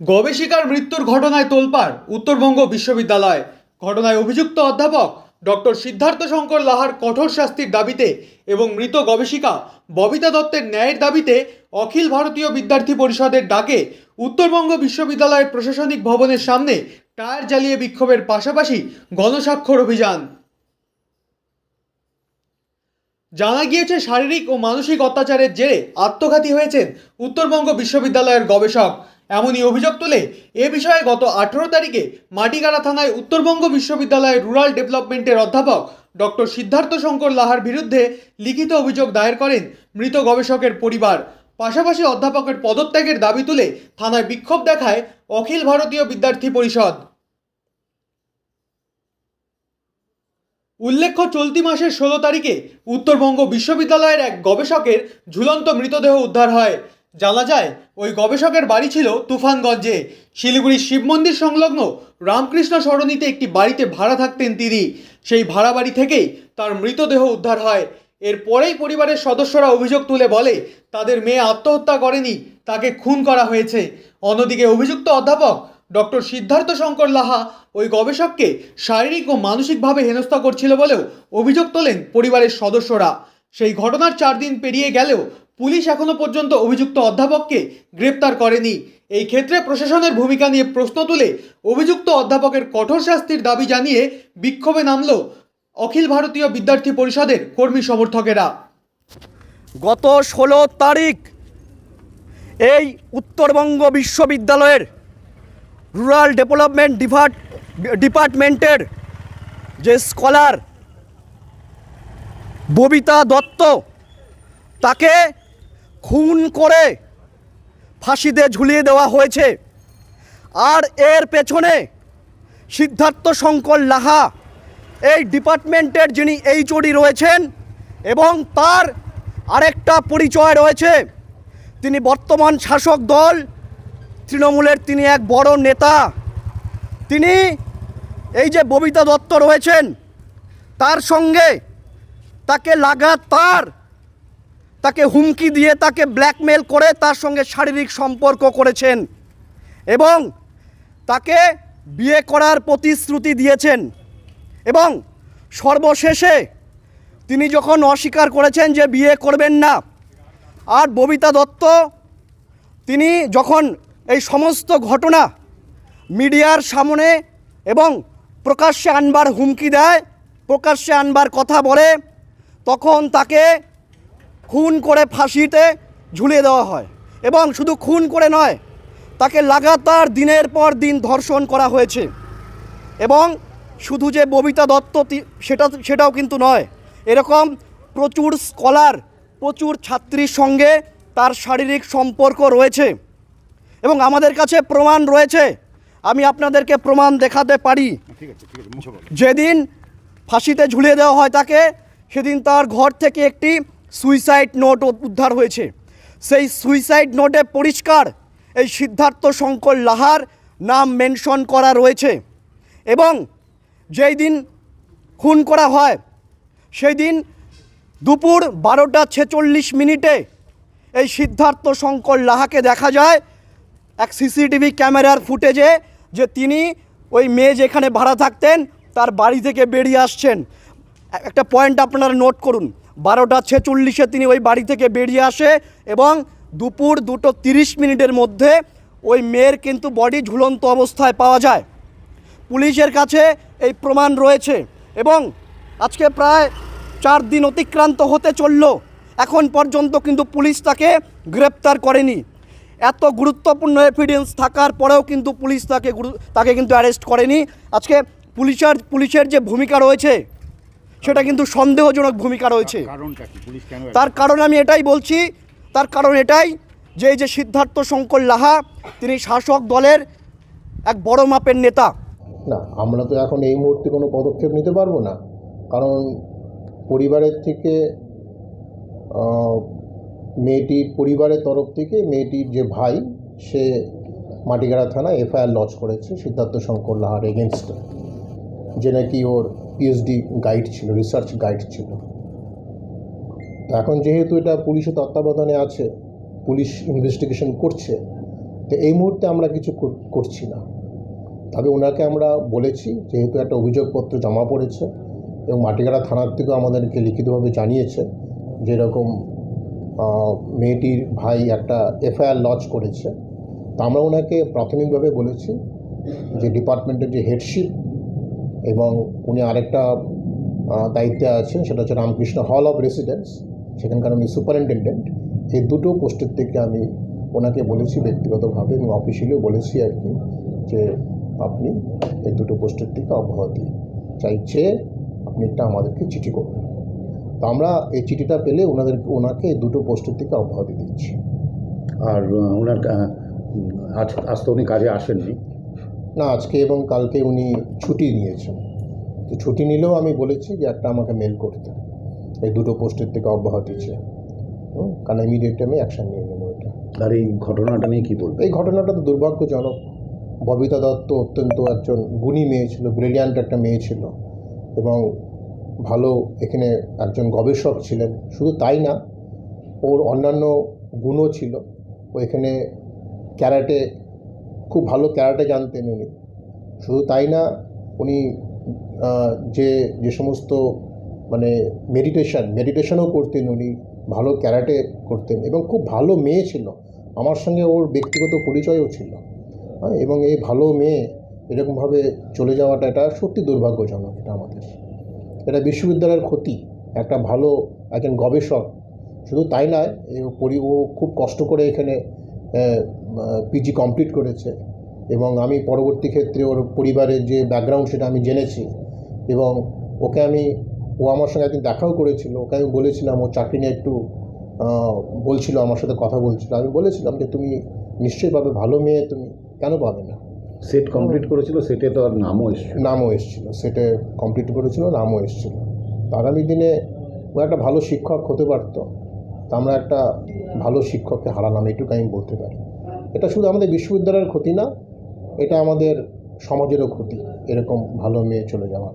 গবেষিকার মৃত্যুর ঘটনায় তোলপাড়, উত্তরবঙ্গ বিশ্ববিদ্যালয়। ঘটনায় অভিযুক্ত অধ্যাপক ডক্টর সিদ্ধার্থ শঙ্কর লাহার কঠোর শাস্তির দাবিতে এবং মৃত গবেষিকা ববিতা দত্তের ন্যায়ের দাবিতে অখিল ভারতীয় বিদ্যার্থী পরিষদের ডাকে উত্তরবঙ্গ বিশ্ববিদ্যালয়ের প্রশাসনিক ভবনের সামনে টায়ার জ্বালিয়ে বিক্ষোভের পাশাপাশি গণস্বাক্ষর অভিযান। জানা গিয়েছে শারীরিক ও মানসিক অত্যাচারের জেরে আত্মঘাতী হয়েছেন উত্তরবঙ্গ বিশ্ববিদ্যালয়ের গবেষক। এমনই অভিযোগ তুলে এ বিষয়ে গত আঠেরো তারিখে মাটিগাড়া থানায় উত্তরবঙ্গ বিশ্ববিদ্যালয়ের রুরাল ডেভেলপমেন্টের অধ্যাপক ডক্টর সিদ্ধার্থ শঙ্কর লাহার বিরুদ্ধে লিখিত অভিযোগ দায়ের করেন মৃত গবেষকের পরিবার। পাশাপাশি অধ্যাপকের পদত্যাগের দাবি তুলে থানায় বিক্ষোভ দেখায় অখিল ভারতীয় বিদ্যার্থী পরিষদ। উল্লেখ্য, চলতি মাসের ষোলো তারিখে উত্তরবঙ্গ বিশ্ববিদ্যালয়ের এক গবেষকের ঝুলন্ত মৃতদেহ উদ্ধার হয়। জানা যায়, ওই গবেষকের বাড়ি ছিল তুফানগঞ্জে। শিলিগুড়ির শিব মন্দির সংলগ্ন রামকৃষ্ণ সরণিতে একটি বাড়িতে ভাড়া থাকতেন তিনি। সেই ভাড়া বাড়ি থেকেই তার মৃতদেহ উদ্ধার হয়। এরপরেই পরিবারের সদস্যরা অভিযোগ তুলে বলে, তাদের মেয়ে আত্মহত্যা করেনি, তাকে খুন করা হয়েছে। অন্যদিকে অভিযুক্ত অধ্যাপক ডক্টর সিদ্ধার্থ শঙ্কর লাহা ওই গবেষককে শারীরিক ও মানসিকভাবে হেনস্থা করছিল বলেও অভিযোগ তোলেন পরিবারের সদস্যরা। সেই ঘটনার চার দিন পেরিয়ে গেলেও পুলিশ এখনও পর্যন্ত অভিযুক্ত অধ্যাপককে গ্রেপ্তার করেনি। এই ক্ষেত্রে প্রশাসনের ভূমিকা নিয়ে প্রশ্ন তুলে অভিযুক্ত অধ্যাপকের কঠোর শাস্তির দাবি জানিয়ে বিক্ষোভে নামল অখিল ভারতীয় বিদ্যার্থী পরিষদের কর্মী সমর্থকেরা। গত ষোলো তারিখ এই উত্তরবঙ্গ বিশ্ববিদ্যালয়ের রুরাল ডেভেলপমেন্ট ডিপার্ট ডিপার্টমেন্টের যে স্কলার ববিতা দত্ত, তাকে খুন করে ফাঁসিতে ঝুলিয়ে দেওয়া হয়েছে। আর এর পেছনে সিদ্ধার্থ শঙ্কর লাহা, এই ডিপার্টমেন্টের যিনি এইচওডি রয়েছেন এবং তার আরেকটা পরিচয় রয়েছে। তিনি বর্তমান শাসক দল তৃণমূলের তিনি এক বড় নেতা। তিনি এই যে ববিতা দত্ত রয়েছেন, তার সঙ্গে তাকে লাগাতার তাকে হুমকি দিয়ে তাকে ব্ল্যাকমেল করে তার সঙ্গে শারীরিক সম্পর্ক করেছেন এবং তাকে বিয়ে করার প্রতিশ্রুতি দিয়েছেন এবং সর্বশেষে তিনি যখন অস্বীকার করেছেন যে বিয়ে করবেন না, আর ববিতা দত্ত তিনি যখন এই সমস্ত ঘটনা মিডিয়ার সামনে এবং প্রকাশ্যে আনবার হুমকি দেয়, প্রকাশ্যে আনবার কথা বলে, তখন তাকে খুন করে ফাঁসিতে ঝুলিয়ে দেওয়া হয় এবং শুধু খুন করে নয়, তাকে লাগাতার দিনের পর দিন ধর্ষণ করা হয়েছে এবং শুধু যে ববিতা দত্ত সেটা, সেটাও কিন্তু নয়, এরকম প্রচুর স্কলার, প্রচুর ছাত্রীর সঙ্গে তার শারীরিক সম্পর্ক রয়েছে। এবং আমাদের কাছে প্রমাণ রয়েছে। আমি আপনাদেরকে প্রমাণ দেখাতে পারি। যেদিন ফাঁসিতে ঝুলিয়ে দেওয়া হয় তাকে, সেদিন তার ঘর থেকে একটি সুইসাইড নোট উদ্ধার হয়েছে। সেই সুইসাইড নোটে পরিষ্কার এই সিদ্ধার্থ শঙ্কর লাহার নাম মেনশন করা রয়েছে। এবং যেই দিন খুন করা হয়, সেই দিন দুপুর বারোটা ছেচল্লিশ মিনিটে এই সিদ্ধার্থ শঙ্কর লাহাকে দেখা যায় এক সিসিটিভি ক্যামেরার ফুটেজে যে তিনি ওই মেয়ে যেখানে ভাড়া থাকতেন, তার বাড়ি থেকে বেরিয়ে আসছেন। একটা পয়েন্ট আপনারা নোট করুন, বারোটা ছেচল্লিশে তিনি ওই বাড়ি থেকে বেরিয়ে আসে এবং দুপুর দুটো তিরিশ মিনিটের মধ্যে ওই মেয়ের কিন্তু বডি ঝুলন্ত অবস্থায় পাওয়া যায়। পুলিশের কাছে এই প্রমাণ রয়েছে এবং আজকে প্রায় চার দিন অতিক্রান্ত হতে চলল। এখন পর্যন্ত কিন্তু পুলিশ তাকে গ্রেপ্তার করেনি। এত গুরুত্বপূর্ণ এভিডেন্স থাকার পরেও কিন্তু পুলিশ তাকে গুরু- তাকে কিন্তু অ্যারেস্ট করেনি। আজকে পুলিশের পুলিশের যে ভূমিকা রয়েছে সেটা কিন্তু সন্দেহজনক ভূমিকা রয়েছে। কারণটা কি? পুলিশ কেন তার কারণ আমি এটাই বলছি তার কারণ এটাই যে এই যে সিদ্ধার্থ শঙ্কর লাহা তিনি শাসক দলের এক বড় মাপের নেতা। না আমরা তো এখন এই মুহূর্তে কোনো পদক্ষেপ নিতে পারব না। কারণ পরিবারের থেকে মেয়েটির পরিবারের তরফ থেকে মেয়েটির যে ভাই, সে মাটিগাড়া থানায় এফআইআর লজ করেছে সিদ্ধার্থ শঙ্কর লাহার এগেনস্টে যে নাকি ওর পিএইচডি গাইড ছিল রিসার্চ গাইড ছিল। এখন যেহেতু এটা পুলিশের তত্ত্বাবধানে আছে, পুলিশ ইনভেস্টিগেশন করছে, তো এই মুহূর্তে আমরা কিছু করছি না। তবে ওনাকে আমরা বলেছি, যেহেতু একটা অভিযোগপত্র জমা পড়েছে এবং মাটিগাড়া থানার থেকেও আমাদেরকে লিখিতভাবে জানিয়েছে যেরকম মেয়েটির ভাই একটা এফআইআর লঞ্চ করেছে। তো আমরা ওনাকে প্রাথমিকভাবে বলেছি যে ডিপার্টমেন্টের যে হেডশিপ এবং উনি আরেকটা দায়িত্বে আছেন, সেটা হচ্ছে রামকৃষ্ণ হল অফ রেসিডেন্স সেখানকার উনি সুপারিনটেন্ডেন্ট এই দুটো পোস্টের থেকে আমি ওনাকে বলেছি ব্যক্তিগতভাবে এবং অফিসিয়ালিও বলেছি আর কি যে আপনি এই দুটো পোস্টের থেকে অব্যাহতি চাইছে, আপনি একটা আমাদেরকে চিঠি করবেন। তো আমরা এই চিঠিটা পেলে ওনাদের ওনাকে এই দুটো পোস্টের থেকে অব্যাহতি দিচ্ছি। আর ওনার আজ আজ তো উনি কাজে আসেননি। না আজকে এবং কালকে উনি ছুটি নিয়েছেন। তো ছুটি নিলেও আমি বলেছি যে একটা আমাকে মেল করতে। এই দুটো পোস্টের থেকে অব্যাহতি চেয়ে। কারণ ইমিডিয়েট আমি অ্যাকশান নিয়ে নেব এটা। আর এই ঘটনাটা নিয়ে কী বলব এই ঘটনাটা তো দুর্ভাগ্যজনক। ববিতা দত্ত অত্যন্ত একজন গুণী মেয়ে ছিল ব্রিলিয়ান্ট একটা মেয়ে ছিল। এবং ভালো এখানে একজন গবেষক ছিলেন। শুধু তাই না ওর অন্যান্য গুণও ছিল। ও এখানে ক্যারাটে খুব ভালো ক্যারাটে জানতেন উনি। শুধু তাই না উনি যে যে সমস্ত মানে মেডিটেশন মেডিটেশনও করতেন উনি ভালো ক্যারাটে করতেন এবং খুব ভালো মেয়ে ছিল। আমার সঙ্গে ওর ব্যক্তিগত পরিচয়ও ছিল। হ্যাঁ, এবং এই ভালো মেয়ে এরকমভাবে চলে যাওয়াটা এটা সত্যি দুর্ভাগ্যজনক এটা আমাদের। এটা বিশ্ববিদ্যালয়ের ক্ষতি, একটা ভালো একজন গবেষক। শুধু তাই নয় পরি, ও খুব কষ্ট করে এখানে পিজি কমপ্লিট করেছে। এবং আমি পরবর্তী ক্ষেত্রে ওর পরিবারের যে ব্যাকগ্রাউন্ড সেটা আমি জেনেছি। এবং ওকে আমি, ও আমার সঙ্গে একদিন দেখাও করেছিল। ওকে আমি বলেছিলাম, ও চাকরি নিয়ে একটু বলছিল, আমার সাথে কথা বলছিল। আমি বলেছিলাম যে, তুমি নিশ্চয়ই পাবে ভালো মেয়ে, তুমি কেন পাবে না? সেট কমপ্লিট করেছিল সেটে তো আর নামও এসছিল। নামও এসেছিল সেটে কমপ্লিট করেছিল নামও এসেছিল। তো আগামী দিনে ও একটা ভালো শিক্ষক হতে পারতো তা আমরা একটা ভালো শিক্ষককে হারালাম এটুকু আমি বলতে পারি। এটা শুধু আমাদের বিশ্ববিদ্যালয়ের ক্ষতি না এটা আমাদের সমাজেরও ক্ষতি এরকম ভালো মেয়ে চলে যাওয়াটা।